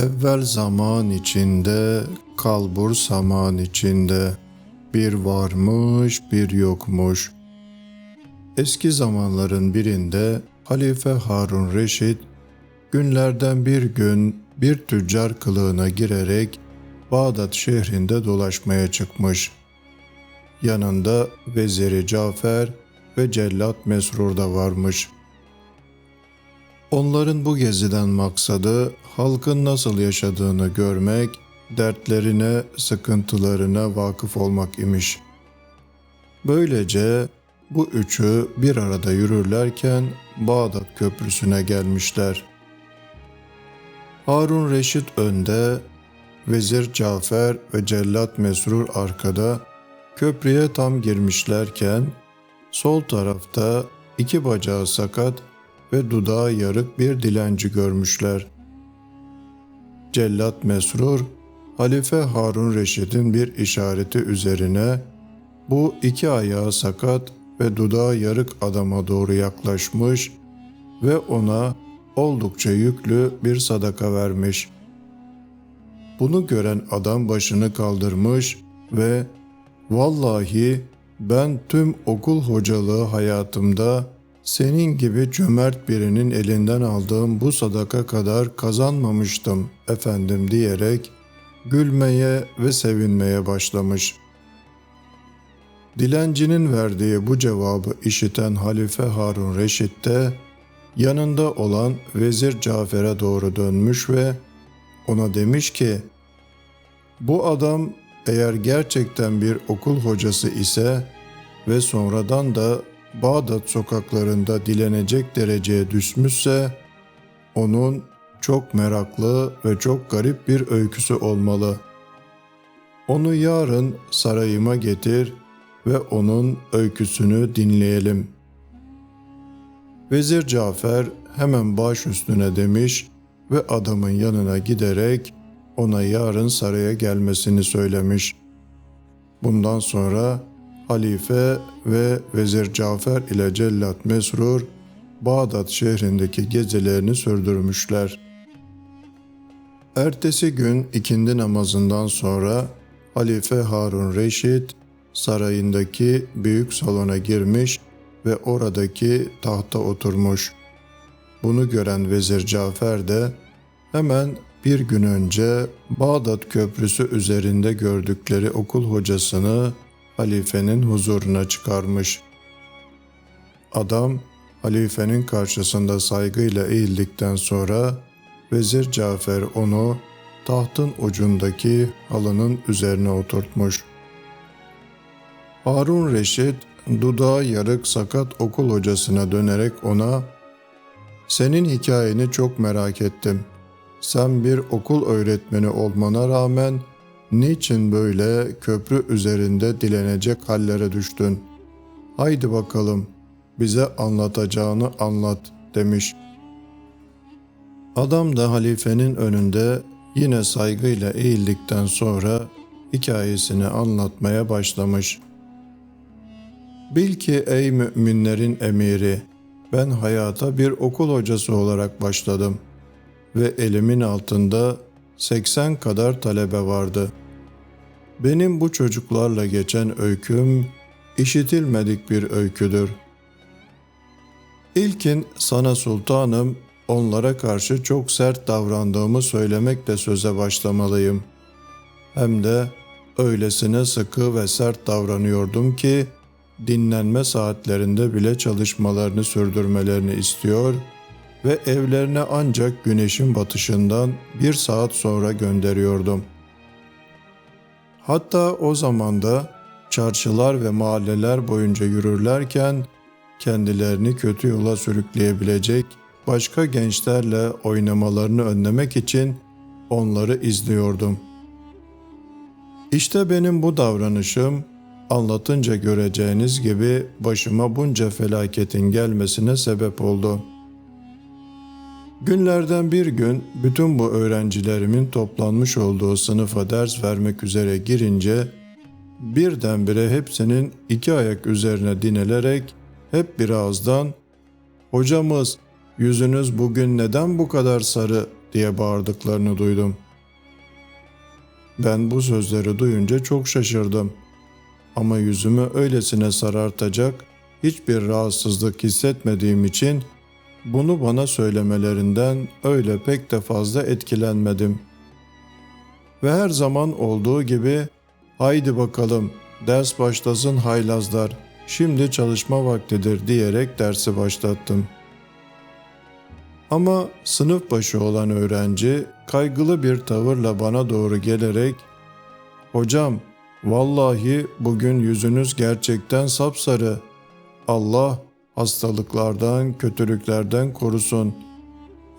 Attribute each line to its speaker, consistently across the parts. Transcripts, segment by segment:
Speaker 1: Evvel zaman içinde, kalbur zaman içinde, bir varmış bir yokmuş. Eski zamanların birinde Halife Harun Reşit, günlerden bir gün bir tüccar kılığına girerek Bağdat şehrinde dolaşmaya çıkmış. Yanında veziri Cafer ve cellat Mesrur da varmış.'' Onların bu geziden maksadı halkın nasıl yaşadığını görmek, dertlerine, sıkıntılarına vakıf olmak imiş. Böylece bu üçü bir arada yürürlerken Bağdat Köprüsü'ne gelmişler. Harun Reşit önde, Vezir Cafer ve Cellat Mesrur arkada köprüye tam girmişlerken sol tarafta iki bacağı sakat ve dudağı yarık bir dilenci görmüşler. Cellat Mesrur, Halife Harun Reşid'in bir işareti üzerine bu iki ayağı sakat ve dudağı yarık adama doğru yaklaşmış ve ona oldukça yüklü bir sadaka vermiş. Bunu gören adam başını kaldırmış ve ''Vallahi ben tüm okul hocalığı hayatımda senin gibi cömert birinin elinden aldığım bu sadaka kadar kazanmamıştım efendim diyerek gülmeye ve sevinmeye başlamış. Dilencinin verdiği bu cevabı işiten Halife Harun Reşit de yanında olan Vezir Cafer'e doğru dönmüş ve ona demiş ki bu adam eğer gerçekten bir okul hocası ise ve sonradan da Bağdat sokaklarında dilenecek dereceye düşmüşse onun çok meraklı ve çok garip bir öyküsü olmalı. Onu yarın sarayıma getir ve onun öyküsünü dinleyelim. Vezir Cafer hemen baş üstüne demiş ve adamın yanına giderek ona yarın saraya gelmesini söylemiş. Bundan sonra halife ve Vezir Cafer ile Cellat Mesrur Bağdat şehrindeki gezilerini sürdürmüşler. Ertesi gün ikindi namazından sonra Halife Harun Reşit sarayındaki büyük salona girmiş ve oradaki tahta oturmuş. Bunu gören Vezir Cafer de hemen bir gün önce Bağdat Köprüsü üzerinde gördükleri okul hocasını halifenin huzuruna çıkarmış. Adam halifenin karşısında saygıyla eğildikten sonra Vezir Cafer onu tahtın ucundaki halının üzerine oturtmuş. Harun Reşit dudağı yarık sakat okul hocasına dönerek ona ''Senin hikayeni çok merak ettim. Sen bir okul öğretmeni olmana rağmen Niçin böyle köprü üzerinde dilenecek hallere düştün? Haydi bakalım bize anlatacağını anlat demiş. Adam da halifenin önünde yine saygıyla eğildikten sonra hikayesini anlatmaya başlamış. Bil ki ey müminlerin emiri, ben hayata bir okul hocası olarak başladım ve elimin altında 80 kadar talebe vardı. Benim bu çocuklarla geçen öyküm işitilmedik bir öyküdür. İlkin sana sultanım onlara karşı çok sert davrandığımı söylemekle söze başlamalıyım. Hem de öylesine sıkı ve sert davranıyordum ki dinlenme saatlerinde bile çalışmalarını sürdürmelerini istiyor ve evlerine ancak güneşin batışından bir saat sonra gönderiyordum. Hatta o zamanda çarşılar ve mahalleler boyunca yürürlerken kendilerini kötü yola sürükleyebilecek başka gençlerle oynamalarını önlemek için onları izliyordum. İşte benim bu davranışım anlatınca göreceğiniz gibi başıma bunca felaketin gelmesine sebep oldu.'' Günlerden bir gün bütün bu öğrencilerimin toplanmış olduğu sınıfa ders vermek üzere girince birdenbire hepsinin iki ayak üzerine dinelerek hep bir ağızdan ''Hocamız yüzünüz bugün neden bu kadar sarı diye bağırdıklarını duydum. Ben bu sözleri duyunca çok şaşırdım. Ama yüzümü öylesine sarartacak hiçbir rahatsızlık hissetmediğim için bunu bana söylemelerinden öyle pek de fazla etkilenmedim. Ve her zaman olduğu gibi haydi bakalım ders başlasın haylazlar şimdi çalışma vaktidir diyerek dersi başlattım. Ama sınıf başı olan öğrenci kaygılı bir tavırla bana doğru gelerek ''Hocam, vallahi bugün yüzünüz gerçekten sapsarı. Allah hastalıklardan, kötülüklerden korusun.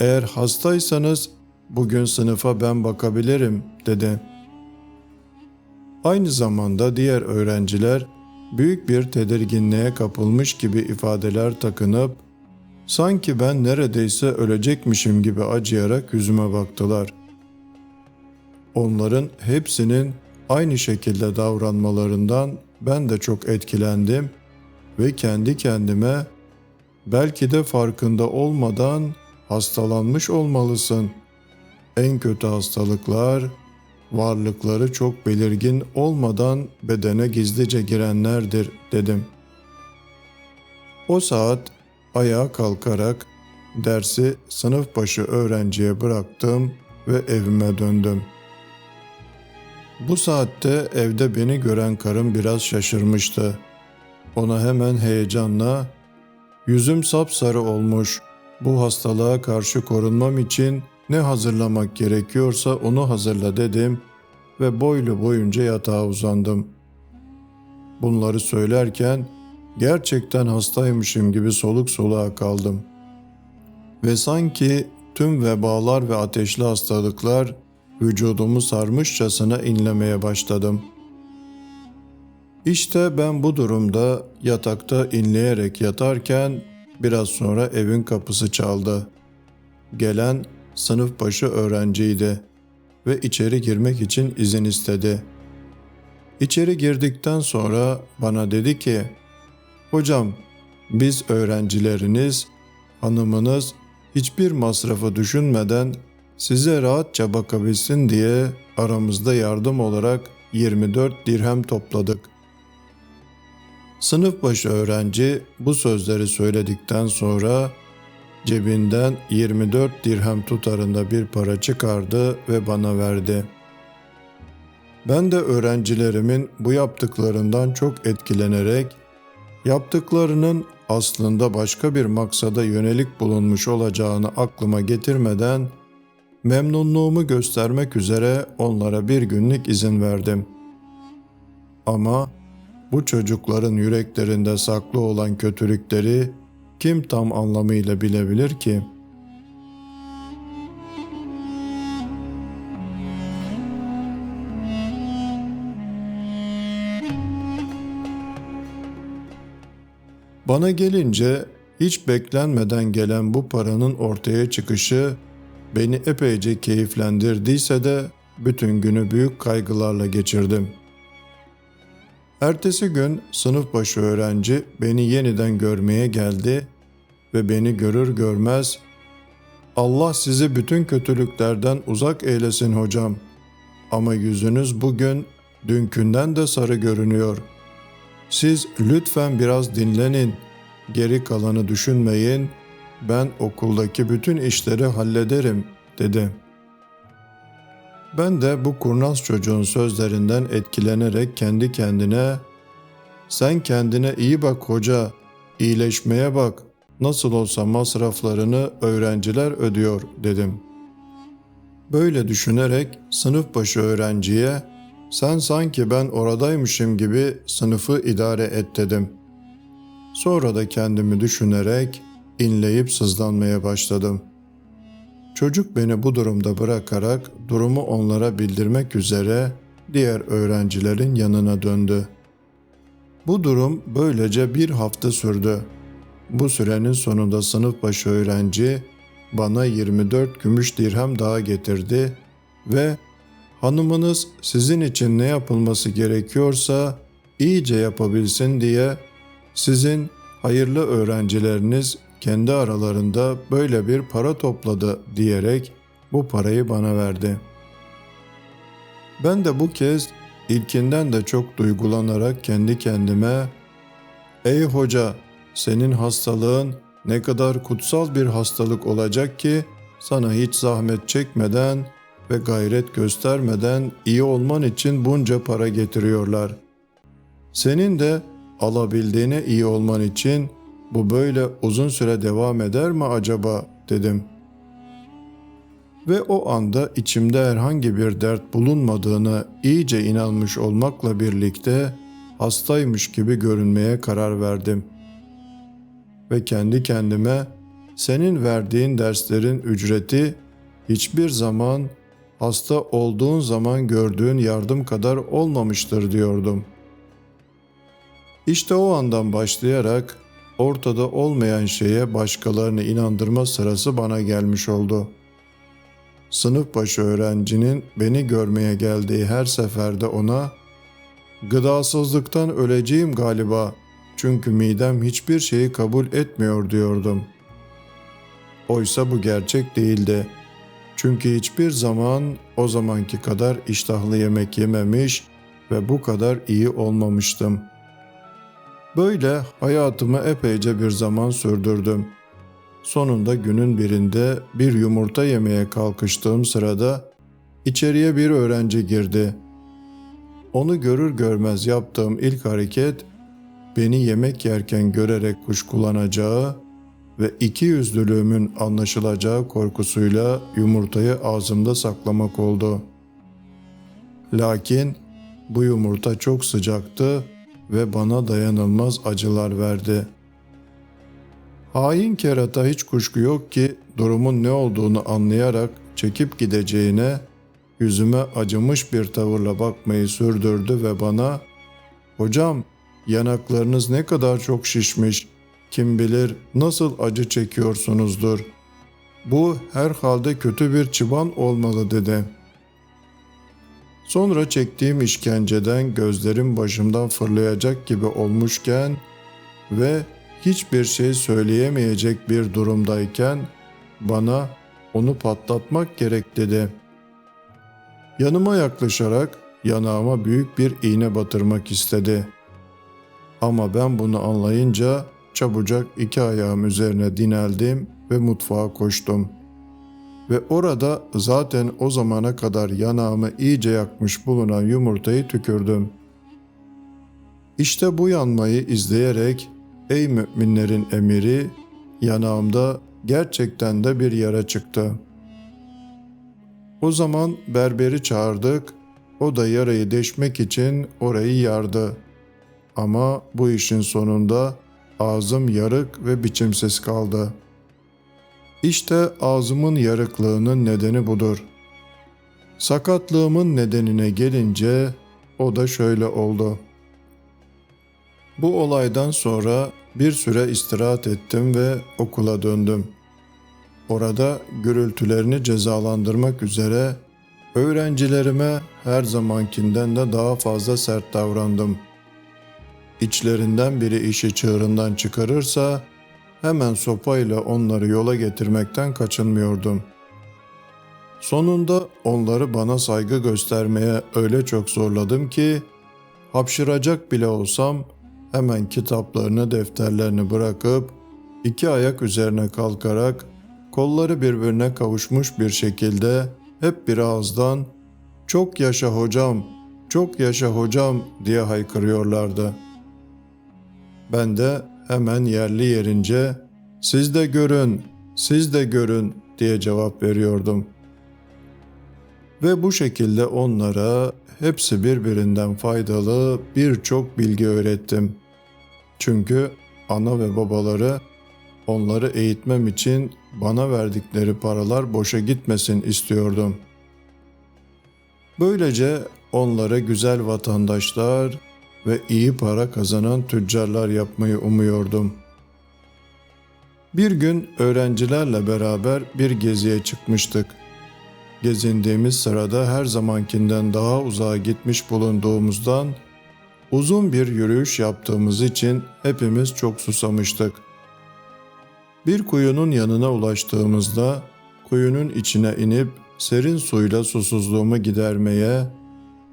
Speaker 1: Eğer hastaysanız bugün sınıfa ben bakabilirim.'' dedi. Aynı zamanda diğer öğrenciler büyük bir tedirginliğe kapılmış gibi ifadeler takınıp sanki ben neredeyse ölecekmişim gibi acıyarak yüzüme baktılar. Onların hepsinin aynı şekilde davranmalarından ben de çok etkilendim ve kendi kendime belki de farkında olmadan hastalanmış olmalısın. En kötü hastalıklar varlıkları çok belirgin olmadan bedene gizlice girenlerdir dedim. O saat ayağa kalkarak dersi sınıf başı öğrenciye bıraktım ve evime döndüm. Bu saatte evde beni gören karım biraz şaşırmıştı. Ona hemen heyecanla "Yüzüm sapsarı olmuş. Bu hastalığa karşı korunmam için ne hazırlamak gerekiyorsa onu hazırla dedim ve boylu boyunca yatağa uzandım. Bunları söylerken gerçekten hastaymışım gibi soluk soluğa kaldım. Ve sanki tüm vebalar ve ateşli hastalıklar vücudumu sarmışçasına inlemeye başladım. İşte ben bu durumda yatakta inleyerek yatarken biraz sonra evin kapısı çaldı. Gelen sınıf başı öğrenciydi ve içeri girmek için izin istedi. İçeri girdikten sonra bana dedi ki, Hocam, biz öğrencileriniz, hanımınız hiçbir masrafı düşünmeden size rahatça bakabilsin diye aramızda yardım olarak 24 dirhem topladık. Sınıf başı öğrenci bu sözleri söyledikten sonra cebinden 24 dirhem tutarında bir para çıkardı ve bana verdi. Ben de öğrencilerimin bu yaptıklarından çok etkilenerek yaptıklarının aslında başka bir maksada yönelik bulunmuş olacağını aklıma getirmeden memnunluğumu göstermek üzere onlara bir günlük izin verdim. Ama bu çocukların yüreklerinde saklı olan kötülükleri kim tam anlamıyla bilebilir ki? Bana gelince hiç beklenmeden gelen bu paranın ortaya çıkışı beni epeyce keyiflendirdiyse de bütün günü büyük kaygılarla geçirdim. Ertesi gün sınıf başı öğrenci beni yeniden görmeye geldi ve beni görür görmez Allah sizi bütün kötülüklerden uzak eylesin hocam. Ama yüzünüz bugün dünkünden de sarı görünüyor. Siz lütfen biraz dinlenin. Geri kalanı düşünmeyin. Ben okuldaki bütün işleri hallederim." dedi. Ben de bu kurnaz çocuğun sözlerinden etkilenerek kendi kendine "Sen kendine iyi bak hoca, iyileşmeye bak. Nasıl olsa masraflarını öğrenciler ödüyor." dedim. Böyle düşünerek sınıf başı öğrenciye "Sen sanki ben oradaymışım gibi sınıfı idare et." dedim. Sonra da kendimi düşünerek inleyip sızlanmaya başladım.'' Çocuk beni bu durumda bırakarak durumu onlara bildirmek üzere diğer öğrencilerin yanına döndü. Bu durum böylece bir hafta sürdü. Bu sürenin sonunda sınıf başı öğrenci bana 24 gümüş dirhem daha getirdi ve hanımınız sizin için ne yapılması gerekiyorsa iyice yapabilsin diye sizin hayırlı öğrencileriniz kendi aralarında böyle bir para topladı diyerek bu parayı bana verdi. Ben de bu kez ilkinden de çok duygulanarak kendi kendime Ey hoca, senin hastalığın ne kadar kutsal bir hastalık olacak ki sana hiç zahmet çekmeden ve gayret göstermeden iyi olman için bunca para getiriyorlar. Senin de alabildiğine iyi olman için bu böyle uzun süre devam eder mi acaba dedim. Ve o anda içimde herhangi bir dert bulunmadığını iyice inanmış olmakla birlikte hastaymış gibi görünmeye karar verdim. Ve kendi kendime senin verdiğin derslerin ücreti hiçbir zaman hasta olduğun zaman gördüğün yardım kadar olmamıştır diyordum. İşte o andan başlayarak ortada olmayan şeye başkalarını inandırma sırası bana gelmiş oldu. Sınıf başı öğrencinin beni görmeye geldiği her seferde ona Gıdasızlıktan öleceğim galiba çünkü midem hiçbir şeyi kabul etmiyor diyordum. Oysa bu gerçek değildi. Çünkü hiçbir zaman o zamanki kadar iştahlı yemek yememiş ve bu kadar iyi olmamıştım. Böyle hayatımı epeyce bir zaman sürdürdüm. Sonunda günün birinde bir yumurta yemeye kalkıştığım sırada içeriye bir öğrenci girdi.'' Onu görür görmez yaptığım ilk hareket beni yemek yerken görerek kuşkulanacağı ve iki yüzlülüğümün anlaşılacağı korkusuyla yumurtayı ağzımda saklamak oldu. Lakin bu yumurta çok sıcaktı ve bana dayanılmaz acılar verdi. Hain kerata hiç kuşku yok ki durumun ne olduğunu anlayarak çekip gideceğine yüzüme acımış bir tavırla bakmayı sürdürdü ve bana ''Hocam yanaklarınız ne kadar çok şişmiş, kim bilir nasıl acı çekiyorsunuzdur. Bu herhalde kötü bir çıban olmalı.'' dedi. Sonra çektiğim işkenceden gözlerim başımdan fırlayacak gibi olmuşken ve hiçbir şey söyleyemeyecek bir durumdayken bana onu patlatmak gerek dedi.'' Yanıma yaklaşarak yanağıma büyük bir iğne batırmak istedi. Ama ben bunu anlayınca çabucak iki ayağım üzerine dineldim ve mutfağa koştum. Ve orada zaten o zamana kadar yanağımı iyice yakmış bulunan yumurtayı tükürdüm. İşte bu yanmayı izleyerek ey müminlerin emiri yanağımda gerçekten de bir yara çıktı.'' O zaman berberi çağırdık. O da yarayı deşmek için orayı yardı. Ama bu işin sonunda ağzım yarık ve biçimsiz kaldı. İşte ağzımın yarıklığının nedeni budur. Sakatlığımın nedenine gelince o da şöyle oldu. Bu olaydan sonra bir süre istirahat ettim ve okula döndüm.'' Orada gürültülerini cezalandırmak üzere öğrencilerime her zamankinden de daha fazla sert davrandım. İçlerinden biri işi çığırından çıkarırsa hemen sopayla onları yola getirmekten kaçınmıyordum. Sonunda onları bana saygı göstermeye öyle çok zorladım ki hapşıracak bile olsam hemen kitaplarını defterlerini bırakıp iki ayak üzerine kalkarak kolları birbirine kavuşmuş bir şekilde hep bir ağızdan ''Çok yaşa hocam, çok yaşa hocam'' diye haykırıyorlardı. Ben de hemen yerli yerince ''Siz de görün, siz de görün'' diye cevap veriyordum. Ve bu şekilde onlara hepsi birbirinden faydalı birçok bilgi öğrettim. Çünkü ana ve babaları onları eğitmem için bana verdikleri paralar boşa gitmesin istiyordum. Böylece onlara güzel vatandaşlar ve iyi para kazanan tüccarlar yapmayı umuyordum. Bir gün öğrencilerle beraber bir geziye çıkmıştık. Gezindiğimiz sırada her zamankinden daha uzağa gitmiş bulunduğumuzdan uzun bir yürüyüş yaptığımız için hepimiz çok susamıştık.'' Bir kuyunun yanına ulaştığımızda kuyunun içine inip serin suyla susuzluğumu gidermeye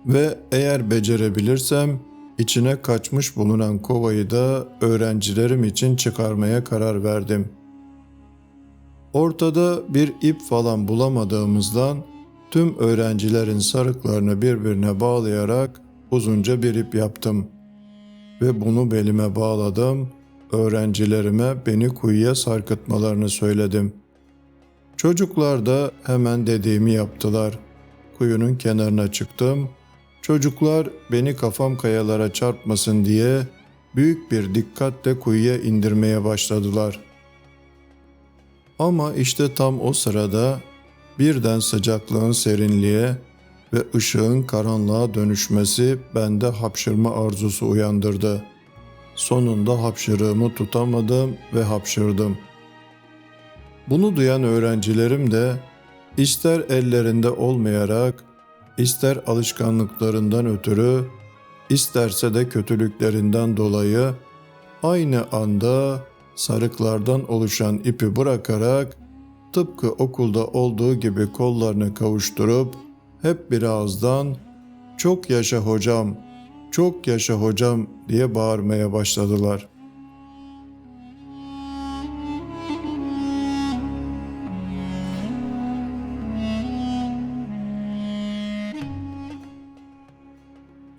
Speaker 1: ve eğer becerebilirsem içine kaçmış bulunan kovayı da öğrencilerim için çıkarmaya karar verdim. Ortada bir ip falan bulamadığımızdan tüm öğrencilerin sarıklarını birbirine bağlayarak uzunca bir ip yaptım ve bunu belime bağladım. Öğrencilerime beni kuyuya sarkıtmalarını söyledim. Çocuklar da hemen dediğimi yaptılar. Kuyunun kenarına çıktım. Çocuklar beni kafam kayalara çarpmasın diye büyük bir dikkatle kuyuya indirmeye başladılar. Ama işte tam o sırada birden sıcaklığın serinliğe ve ışığın karanlığa dönüşmesi bende hapşırma arzusu uyandırdı. Sonunda hapşırığımı tutamadım ve hapşırdım. Bunu duyan öğrencilerim de ister ellerinde olmayarak, ister alışkanlıklarından ötürü, isterse de kötülüklerinden dolayı aynı anda sarıklardan oluşan ipi bırakarak tıpkı okulda olduğu gibi kollarını kavuşturup hep bir ağızdan çok yaşa hocam, çok yaşa hocam diye bağırmaya başladılar.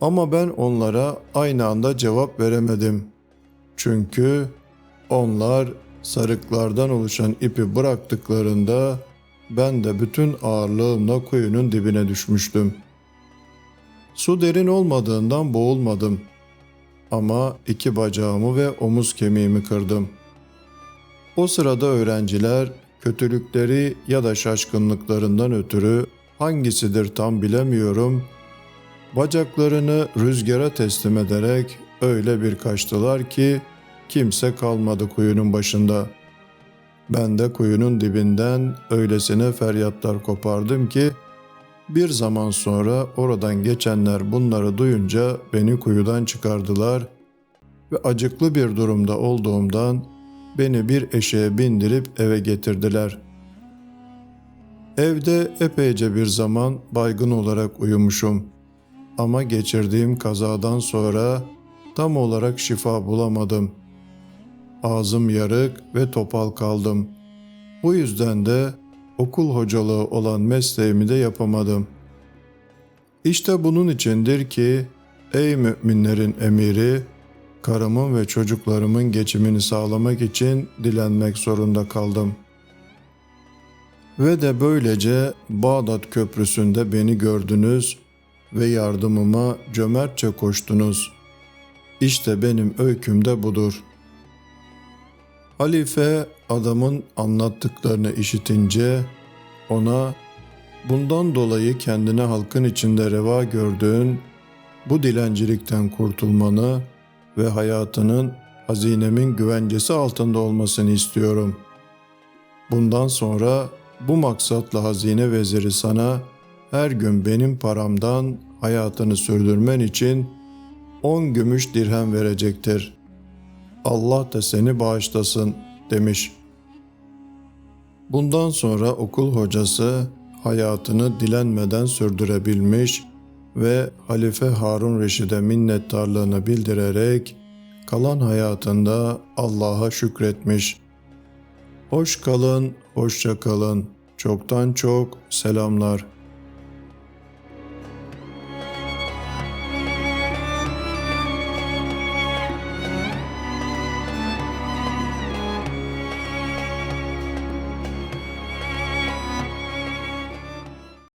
Speaker 1: Ama ben onlara aynı anda cevap veremedim. Çünkü onlar sarıklardan oluşan ipi bıraktıklarında ben de bütün ağırlığımla kuyunun dibine düşmüştüm. Su derin olmadığından boğulmadım. Ama iki bacağımı ve omuz kemiğimi kırdım. O sırada öğrenciler kötülükleri ya da şaşkınlıklarından ötürü hangisidir tam bilemiyorum. Bacaklarını rüzgara teslim ederek öyle bir kaçtılar ki kimse kalmadı kuyunun başında. Ben de kuyunun dibinden öylesine feryatlar kopardım ki bir zaman sonra oradan geçenler bunları duyunca beni kuyudan çıkardılar ve acıklı bir durumda olduğumdan beni bir eşeğe bindirip eve getirdiler. Evde epeyce bir zaman baygın olarak uyumuşum. Ama geçirdiğim kazadan sonra tam olarak şifa bulamadım. Ağzım yarık ve topal kaldım. Bu yüzden de okul hocalığı olan mesleğimi de yapamadım. İşte bunun içindir ki ey müminlerin emiri, karımın ve çocuklarımın geçimini sağlamak için dilenmek zorunda kaldım. Ve de böylece Bağdat Köprüsü'nde beni gördünüz ve yardımıma cömertçe koştunuz. İşte benim öyküm de budur. Halife adamın anlattıklarını işitince ona bundan dolayı kendine halkın içinde reva gördüğün bu dilencilikten kurtulmanı ve hayatının hazinemin güvencesi altında olmasını istiyorum. Bundan sonra bu maksatla hazine veziri sana her gün benim paramdan hayatını sürdürmen için on gümüş dirhem verecektir. Allah da seni bağışlasın demiş. Bundan sonra okul hocası hayatını dilenmeden sürdürebilmiş ve Halife Harun Reşid'e minnettarlığını bildirerek kalan hayatında Allah'a şükretmiş. Hoş kalın, hoşça kalın. Çoktan çok selamlar.''